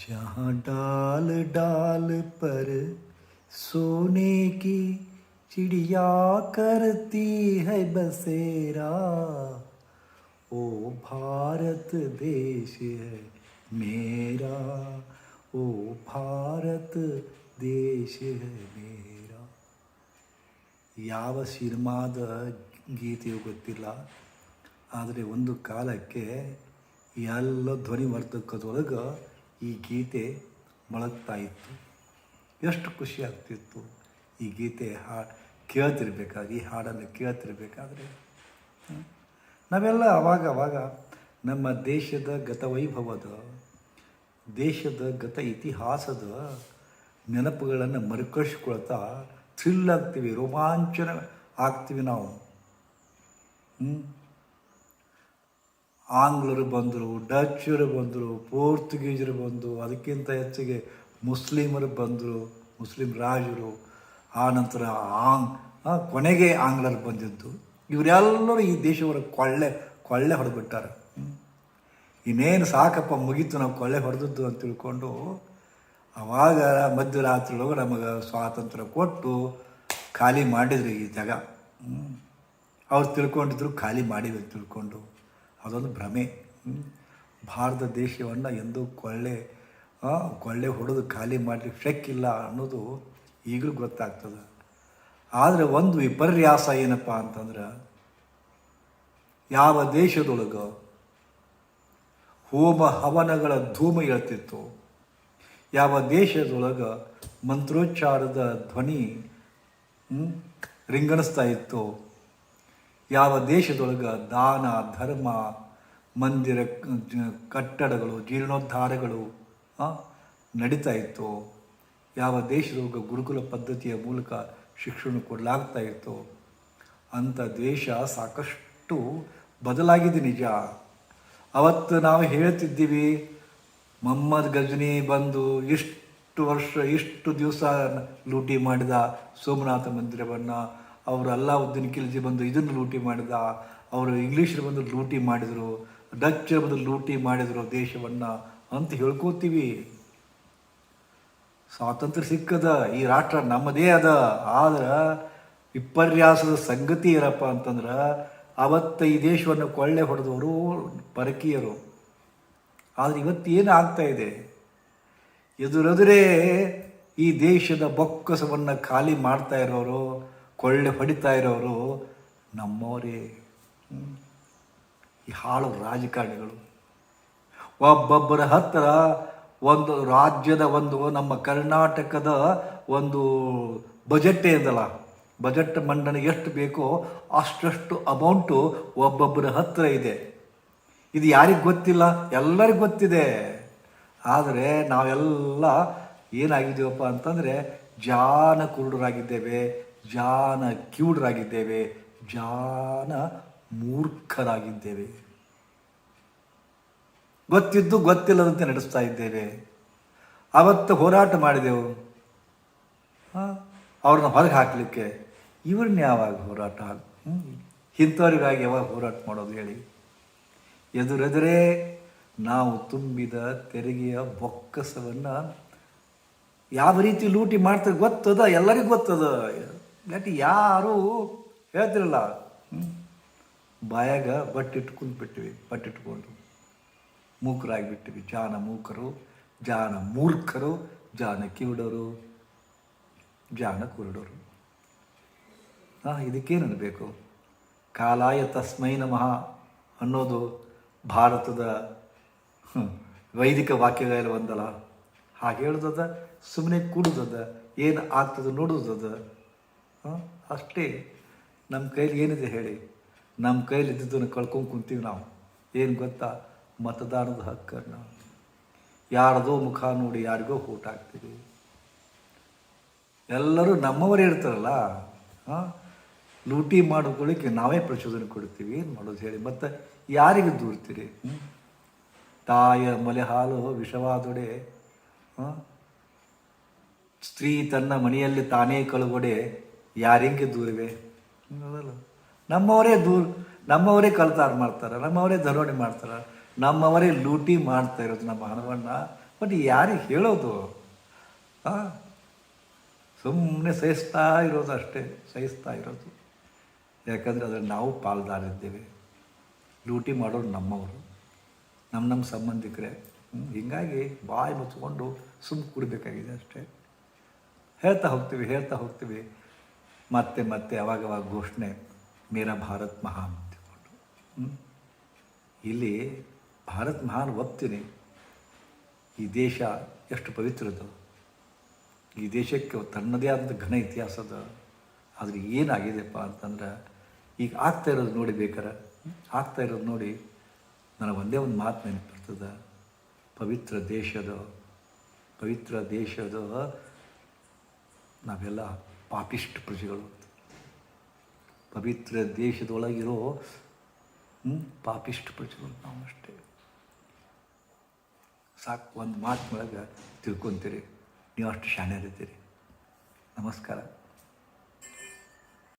जहाँ डाल डाल पर सोने की चिड़िया करती है बसेरा ओ भारत देश है मेरा ओ ಭಾರತ ದೇಶ है मेरा ಯಾವ ಸಿನಿಮಾದ ಗೀತೆಯು ಗೊತ್ತಿಲ್ಲ ಆದರೆ ಒಂದು ಕಾಲಕ್ಕೆ ಎಲ್ಲ ಧ್ವನಿ ವರ್ಧಕದೊಳಗೆ ಈ ಗೀತೆ ಮೊಳಗ್ತಾ ಇತ್ತು. ಎಷ್ಟು ಖುಷಿ ಆಗ್ತಿತ್ತು ಈ ಗೀತೆ ಹಾ ಕೇಳ್ತಿರ್ಬೇಕಾದ್ರೆ ಈ ಹಾಡನ್ನು ಕೇಳ್ತಿರ್ಬೇಕಾದ್ರೆ. ನಾವೆಲ್ಲ ಅವಾಗ ಅವಾಗ ನಮ್ಮ ದೇಶದ ಗತವೈಭವದ ದೇಶದ ಗತ ಇತಿಹಾಸದ ನೆನಪುಗಳನ್ನು ಮರುಕಳಿಸ್ಕೊಳ್ತಾ ಥ್ರಿಲ್ ಆಗ್ತೀವಿ, ರೋಮಾಂಚನ ಆಗ್ತೀವಿ ನಾವು. ಆಂಗ್ಲರು ಬಂದರು ಡಚ್ಚರು ಬಂದರು ಪೋರ್ಚುಗೀಸರು ಬಂದರು ಅದಕ್ಕಿಂತ ಹೆಚ್ಚಿಗೆ ಮುಸ್ಲಿಮರು ಬಂದರು, ಮುಸ್ಲಿಂ ರಾಜರು. ಆ ನಂತರ ಆಂಗ್ ಕೊನೆಗೆ ಆಂಗ್ಲರು ಬಂದಿದ್ದು. ಇವರೆಲ್ಲರೂ ಈ ದೇಶವರ ಕೊಳ್ಳೆ ಕೊಳ್ಳೆ ಹೊಡೆದ್ಬಿಟ್ಟಾರೆ. ಇನ್ನೇನು ಸಾಕಪ್ಪ ಮುಗೀತು ನಾವು ಕೊಳ್ಳೆ ಹೊಡೆದದ್ದು ಅಂತ ತಿಳ್ಕೊಂಡು ಆವಾಗ ಮಧ್ಯರಾತ್ರಿ ಒಳಗೆ ನಮಗೆ ಸ್ವಾತಂತ್ರ್ಯ ಕೊಟ್ಟು ಖಾಲಿ ಮಾಡಿದ್ರು ಈ ಜಾಗ. ಅವ್ರು ತಿಳ್ಕೊಂಡಿದ್ರು ಖಾಲಿ ಮಾಡಿದ್ರು ತಿಳ್ಕೊಂಡು. ಅದೊಂದು ಭ್ರಮೆ. ಭಾರತ ದೇಶವನ್ನು ಎಂದೂ ಕೊಳ್ಳೆ ಕೊಳ್ಳೆ ಹೊಡೆದು ಖಾಲಿ ಮಾಡಲಿಕ್ಕೆ ಶಕ್ಕಿಲ್ಲ ಅನ್ನೋದು ಈಗಲೂ ಗೊತ್ತಾಗ್ತದೆ ಆದರೆ ಒಂದು ವಿಪರ್ಯಾಸ ಏನಪ್ಪ ಅಂತಂದ್ರೆ, ಯಾವ ದೇಶದೊಳಗೆ ಹೋಮ ಹವನಗಳ ಧೂಮ ಹೇಳ್ತಿತ್ತು ಯಾವ ದೇಶದೊಳಗೆ ಮಂತ್ರೋಚ್ಚಾರದ ಧ್ವನಿ ರಿಂಗಣಿಸ್ತಾ ಇತ್ತು ಯಾವ ದೇಶದೊಳಗೆ ದಾನ, ಧರ್ಮ, ಮಂದಿರ ಕಟ್ಟಡಗಳು, ಜೀರ್ಣೋದ್ಧಾರಗಳು ನಡೀತಾ ಇತ್ತು, ಯಾವ ದೇಶದೊಳಗೆ ಗುರುಕುಲ ಪದ್ಧತಿಯ ಮೂಲಕ ಶಿಕ್ಷಣ ಕೊಡಲಾಗ್ತಾ ಇತ್ತು ಅಂಥ ದೇಶ ಸಾಕಷ್ಟು ಬದಲಾಗಿದೆ ನಿಜ. ಅವತ್ತು ನಾವು ಹೇಳ್ತಿದ್ದೀವಿ, ಮೊಹಮ್ಮದ್ ಗಜನಿ ಬಂದು ಇಷ್ಟು ವರ್ಷ, ಇಷ್ಟು ದಿವಸ ಲೂಟಿ ಮಾಡಿದ ಸೋಮನಾಥ ಮಂದಿರವನ್ನು ಅವರು ಅಲ್ಲಾವುದ್ದೀನ್ ಖಿಲ್ಜಿ ಬಂದು ಇದನ್ನು ಲೂಟಿ ಮಾಡಿದ, ಅವರು ಇಂಗ್ಲೀಷರು ಬಂದು ಲೂಟಿ ಮಾಡಿದರು ಡಚ್ಚರು ಬಂದು ಲೂಟಿ ಮಾಡಿದರು ದೇಶವನ್ನು ಅಂತ ಹೇಳ್ಕೋತೀವಿ. ಸ್ವಾತಂತ್ರ್ಯ ಸಿಕ್ಕದ, ಈ ರಾಷ್ಟ್ರ ನಮ್ಮದೇ ಅದ, ಆದ್ರೆ ವಿಪರ್ಯಾಸದ ಸಂಗತಿ ಏನಪ್ಪ ಅಂತಂದ್ರೆ, ಅವತ್ತ ಈ ದೇಶವನ್ನು ಕೊಳ್ಳೆ ಹೊಡೆದವರು ಪರಕೀಯರು. ಆದರೆ ಏನು ಆಗ್ತಾ ಇದೆ? ಎದುರೆದುರೇ ಈ ದೇಶದ ಬೊಕ್ಕಸವನ್ನು ಖಾಲಿ ಮಾಡ್ತಾ ಇರೋರು ಕೊಳ್ಳೆ ಹೊಡಿತಾ ಇರೋರು ನಮ್ಮವರೇ. ಈ ಹಾಳು ರಾಜಕಾರಣಿಗಳು. ಒಬ್ಬೊಬ್ಬರ ಹತ್ತಿರ ಒಂದು ರಾಜ್ಯದ ಒಂದು ನಮ್ಮ ಕರ್ನಾಟಕದ ಒಂದು ಬಜೆಟ್ ಇದಲ್ಲ. ಬಜೆಟ್ ಮಂಡನೆ ಎಷ್ಟು ಬೇಕೋ ಅಷ್ಟಷ್ಟು ಅಮೌಂಟು ಒಬ್ಬೊಬ್ಬರ ಹತ್ತಿರ ಇದೆ. ಇದು ಯಾರಿಗೆ ಗೊತ್ತಿಲ್ಲ? ಎಲ್ಲರಿಗೂ ಗೊತ್ತಿದೆ. ಆದರೆ ನಾವೆಲ್ಲ ಏನಾಗಿದ್ದೀವಪ್ಪ ಅಂತಂದರೆ ಜಾನ ಕುರುಡರಾಗಿದ್ದೇವೆ ಜಾನ ಕಿವುಡರಾಗಿದ್ದೇವೆ ಜಾನ ಮೂರ್ಖರಾಗಿದ್ದೇವೆ. ಗೊತ್ತಿದ್ದು ಗೊತ್ತಿಲ್ಲದಂತೆ ನಡೆಸ್ತಾ ಇದ್ದೇವೆ. ಅವತ್ತು ಹೋರಾಟ ಮಾಡಿದೆವು. ಅವ್ರನ್ನ ಹೊರಗೆ ಹಾಕಲಿಕ್ಕೆ ಇವ್ರನ್ನ ಯಾವಾಗ ಹೋರಾಟ? ಇಂಥವ್ರಿಗಾಗಿ ಯಾವಾಗ ಹೋರಾಟ ಮಾಡೋದು ಹೇಳಿ. ಎದುರೆದುರೇ ನಾವು ತುಂಬಿದ ತೆರಿಗೆಯ ಬೊಕ್ಕಸವನ್ನು ಯಾವ ರೀತಿ ಲೂಟಿ ಮಾಡ್ತಾರೆ ಗೊತ್ತದ? ಎಲ್ಲರಿಗೂ ಗೊತ್ತದ? ಬಟ್ ಯಾರು ಹೇಳ್ತಿರಲ್ಲ? ಬಾಯಾಗ ಬಟ್ಟಿಟ್ಕೊಂಡು ಬಿಟ್ಟಿವಿ ಬಟ್ಟಿಟ್ಕೊಂಡು ಮೂಕರಾಗಿಬಿಟ್ಟಿವಿ ಜಾನ ಮೂಕರು, ಜಾನ ಮೂರ್ಖರು, ಜಾನ ಕಿವುಡರು, ಜಾನ ಕುರುಡರು. ಹಾಂ ಇದಕ್ಕೇನು ಬೇಕು? ಕಾಲಾಯ ತಸ್ಮೈ ನಮಃ ಅನ್ನೋದು ಭಾರತದ ವೈದಿಕ ವಾಕ್ಯಗಳ ಒಂದಲ್ಲ. ಹಾಗೆ ಹೇಳೋದದ ಸುಮ್ಮನೆ ಕೂಡುದದ, ಏನು ಆಗ್ತದೆ ನೋಡೋದದ. ಅಷ್ಟೇ ನಮ್ಮ ಕೈಲಿ ಏನಿದೆ ಹೇಳಿ? ನಮ್ಮ ಕೈಲಿ ಇದ್ದಿದ್ದನ್ನು ಕಳ್ಕೊಂಡು ಕುಂತೀವಿ ನಾವು. ಏನು ಗೊತ್ತಾ? ಮತದಾನದ ಹಕ್ಕನ್ನು. ಯಾರದೋ ಮುಖ ನೋಡಿ ಯಾರಿಗೋ ಊಟ ಹಾಕ್ತೀವಿ. ಎಲ್ಲರೂ ನಮ್ಮವರೇ ಇರ್ತಾರಲ್ಲ? ಲೂಟಿ ಮಾಡ್ಕೊಳ್ಳಿಕ್ಕೆ ನಾವೇ ಪ್ರಚೋದನೆ ಕೊಡ್ತೀವಿ. ಏನು ಮಾಡೋದು ಹೇಳಿ? ಮತ್ತು ಯಾರಿಗೆ ದೂರ್ತೀರಿ? ತಾಯ ಮಲೆ ಹಾಲು ವಿಷವಾದೊಡೆ ಸ್ತ್ರೀ ತನ್ನ ಮನೆಯಲ್ಲಿ ತಾನೇ ಕಳುಗೊಡೆ ಯಾರಿಂಗೆ ದೂರಿವೆ ಅದಲ್ಲ ನಮ್ಮವರೇ ದೂರ, ನಮ್ಮವರೇ ಕಳ್ತಾರ ಮಾಡ್ತಾರೆ, ನಮ್ಮವರೇ ದರೋಡೆ ಮಾಡ್ತಾರೆ, ನಮ್ಮವರೇ ಲೂಟಿ ಮಾಡ್ತಾ ಇರೋದು ನಮ್ಮ ಹಣವನ್ನು. ಬಟ್ ಯಾರಿಗೆ ಹೇಳೋದು? ಹಾಂ ಸುಮ್ಮನೆ ಸಹಿಸ್ತಾ ಇರೋದು ಅಷ್ಟೇ, ಸಹಿಸ್ತಾ ಇರೋದು. ಯಾಕಂದರೆ ಅದರಲ್ಲಿ ನಾವು ಪಾಲ್ದಾರಿದ್ದೇವೆ. ಲೂಟಿ ಮಾಡೋರು ನಮ್ಮವರು ನಮ್ಮ ನಮ್ಮ ಸಂಬಂಧಿಕರೇ. ಹೀಗಾಗಿ ಬಾಯಿ ಮುಚ್ಕೊಂಡು ಸುಮ್ಮ ಕುಡಬೇಕಾಗಿದೆ ಅಷ್ಟೇ. ಹೇಳ್ತಾ ಹೋಗ್ತೀವಿ ಹೇಳ್ತಾ ಹೋಗ್ತೀವಿ. ಮತ್ತೆ ಮತ್ತೆ ಅವಾಗವಾಗ ಘೋಷಣೆ, ಮೇರಾ ಭಾರತ್ ಮಹಾನ್ ಅಂತಕೊಂಡು? ಇಲ್ಲಿ ಭಾರತ್ ಮಹಾನ್ ಒಪ್ತೀನಿ. ಈ ದೇಶ ಎಷ್ಟು ಪವಿತ್ರದು ಈ ದೇಶಕ್ಕೆ ತನ್ನದೇ ಆದಂಥ ಘನ ಇತಿಹಾಸದ ಆದರೆ ಏನಾಗಿದೆಪ್ಪ ಅಂತಂದ್ರೆ, ಈಗ ಆಗ್ತಾ ಇರೋದು ನೋಡಿ ಬೇಕಾರೆ. ಆಗ್ತಾ ಇರೋದು ನೋಡಿ ನನಗೆ ಒಂದೇ ಒಂದು ಮಾತು ನೆನಪಿರ್ತದೆ. ಪವಿತ್ರ ದೇಶದ ಪವಿತ್ರ ದೇಶದ ನಾವೆಲ್ಲ ಪಾಪಿಷ್ಟ ಪ್ರಜೆಗಳು. ಪವಿತ್ರ ದೇಶದೊಳಗಿರೋ ಪಾಪಿಸ್ಟ್ ಪ್ರಜೆಗಳು ನಾವು ಅಷ್ಟೇ. ಸಾಕು, ಒಂದು ಮಾತಿನೊಳಗೆ ತಿಳ್ಕೊತೀರಿ. ನೀವು ಅಷ್ಟು ಶಾಣ್ಯರಿದ್ದೀರಿ ನಮಸ್ಕಾರ.